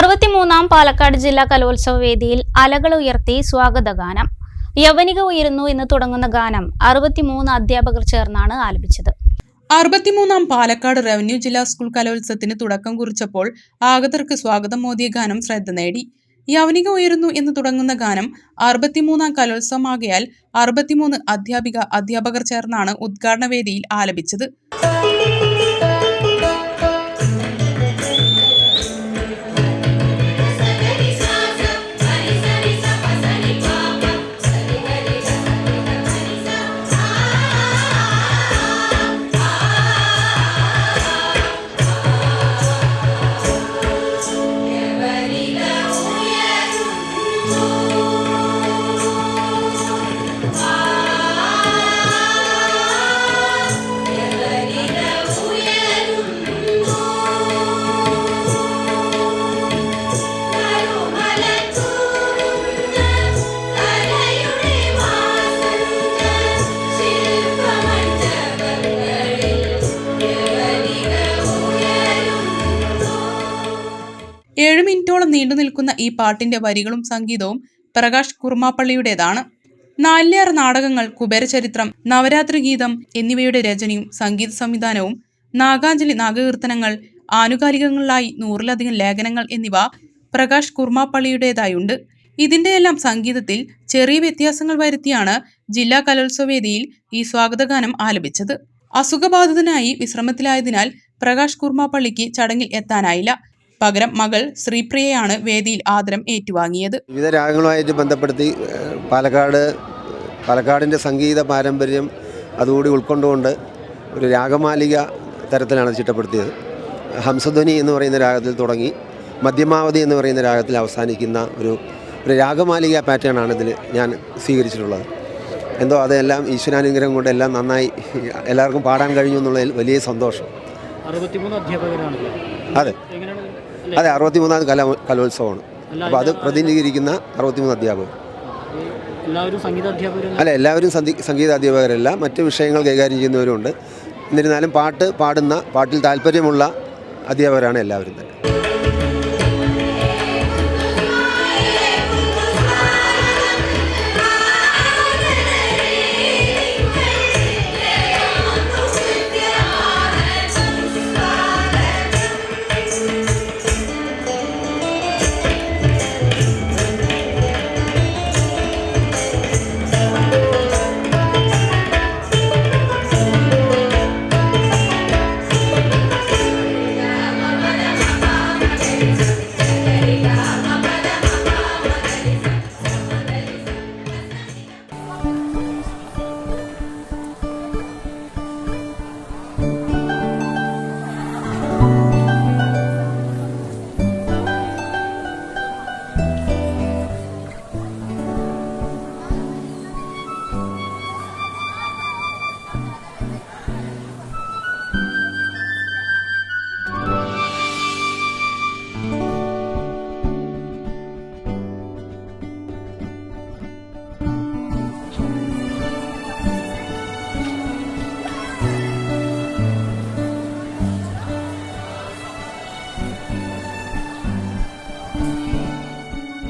അറുപത്തിമൂന്നാം പാലക്കാട് ജില്ലാ കലോത്സവ വേദിയിൽ അലകൾ ഉയർത്തി സ്വാഗതഗാനം. യവനിക ഉയരുന്നു എന്ന് തുടങ്ങുന്ന ഗാനം അറുപത്തിമൂന്ന് അധ്യാപകർ ചേർന്നാണ് ആലപിച്ചത്. അറുപത്തിമൂന്നാം പാലക്കാട് റവന്യൂ ജില്ലാ സ്കൂൾ കലോത്സവത്തിന് തുടക്കം കുറിച്ചപ്പോൾ ആഗതർക്ക് സ്വാഗതം മോദിയ ഗാനം ശ്രദ്ധ നേടി. യവനിക ഉയരുന്നു എന്ന് തുടങ്ങുന്ന ഗാനം അറുപത്തിമൂന്നാം കലോത്സവമാകയാൽ അറുപത്തിമൂന്ന് അധ്യാപിക അധ്യാപകർ ചേർന്നാണ് ഉദ്ഘാടന വേദിയിൽ ആലപിച്ചത്. ഏഴ് മിനിറ്റോളം നീണ്ടു നിൽക്കുന്ന ഈ പാട്ടിന്റെ വരികളും സംഗീതവും പ്രകാശ് കുർമാപ്പള്ളിയുടേതാണ് നാലിലേറെ നാടകങ്ങൾ കുബേരചരിത്രം നവരാത്രി ഗീതം എന്നിവയുടെ രചനയും സംഗീത സംവിധാനവും നാഗാഞ്ജലി നാഗകീർത്തനങ്ങൾ ആനുകാലികങ്ങളിലായി നൂറിലധികം ലേഖനങ്ങൾ എന്നിവ പ്രകാശ് കുർമാപ്പള്ളിയുടേതായുണ്ട് ഇതിന്റെയെല്ലാം സംഗീതത്തിൽ ചെറിയ വ്യത്യാസങ്ങൾ വരുത്തിയാണ് ജില്ലാ കലോത്സവ വേദിയിൽ ഈ സ്വാഗതഗാനം ആലപിച്ചത്. അസുഖബാധിതനായി വിശ്രമത്തിലായതിനാൽ പ്രകാശ് കുർമാപ്പള്ളിക്ക് ചടങ്ങിൽ എത്താനായില്ല. പകരം മകൾ ശ്രീപ്രിയയാണ് വേദിയിൽ ആദരം ഏറ്റുവാങ്ങിയത്. വിവിധ രാഗങ്ങളുമായിട്ട് ബന്ധപ്പെടുത്തി പാലക്കാട് പാലക്കാടിന്റെ സംഗീത പാരമ്പര്യം അതുകൂടി ഉൾക്കൊണ്ടുകൊണ്ട് ഒരു രാഗമാലിക തരത്തിലാണ് ചിട്ടപ്പെടുത്തിയത്. ഹംസധ്വനി എന്ന് പറയുന്ന രാഗത്തിൽ തുടങ്ങി മധ്യമാവധി എന്ന് പറയുന്ന രാഗത്തിൽ അവസാനിക്കുന്ന ഒരു ഒരു രാഗമാലിക പാറ്റേൺ ആണ് ഇതിൽ ഞാൻ സ്വീകരിച്ചിട്ടുള്ളത്. എന്തോ അതെല്ലാം ഈശ്വരാനുഗ്രഹം കൊണ്ട് എല്ലാം നന്നായി എല്ലാവർക്കും പാടാൻ കഴിഞ്ഞു എന്നുള്ളതിൽ വലിയ സന്തോഷം. അറുപത്തിമൂന്ന് അധ്യാപകരാണല്ലോ? അതെ. എങ്ങനെയാണ് അതെ അറുപത്തിമൂന്നാം കല കലോത്സവമാണ്. അപ്പോൾ അത് പ്രതിനിധീകരിക്കുന്ന അറുപത്തിമൂന്ന് അധ്യാപകർ. അല്ല എല്ലാവരും സംഗീത അധ്യാപകരല്ല മറ്റ് വിഷയങ്ങൾ കൈകാര്യം ചെയ്യുന്നവരുണ്ട് എന്നിരുന്നാലും പാട്ട് പാടുന്ന പാട്ടിൽ താല്പര്യമുള്ള അധ്യാപകരാണ് എല്ലാവരും തന്നെ.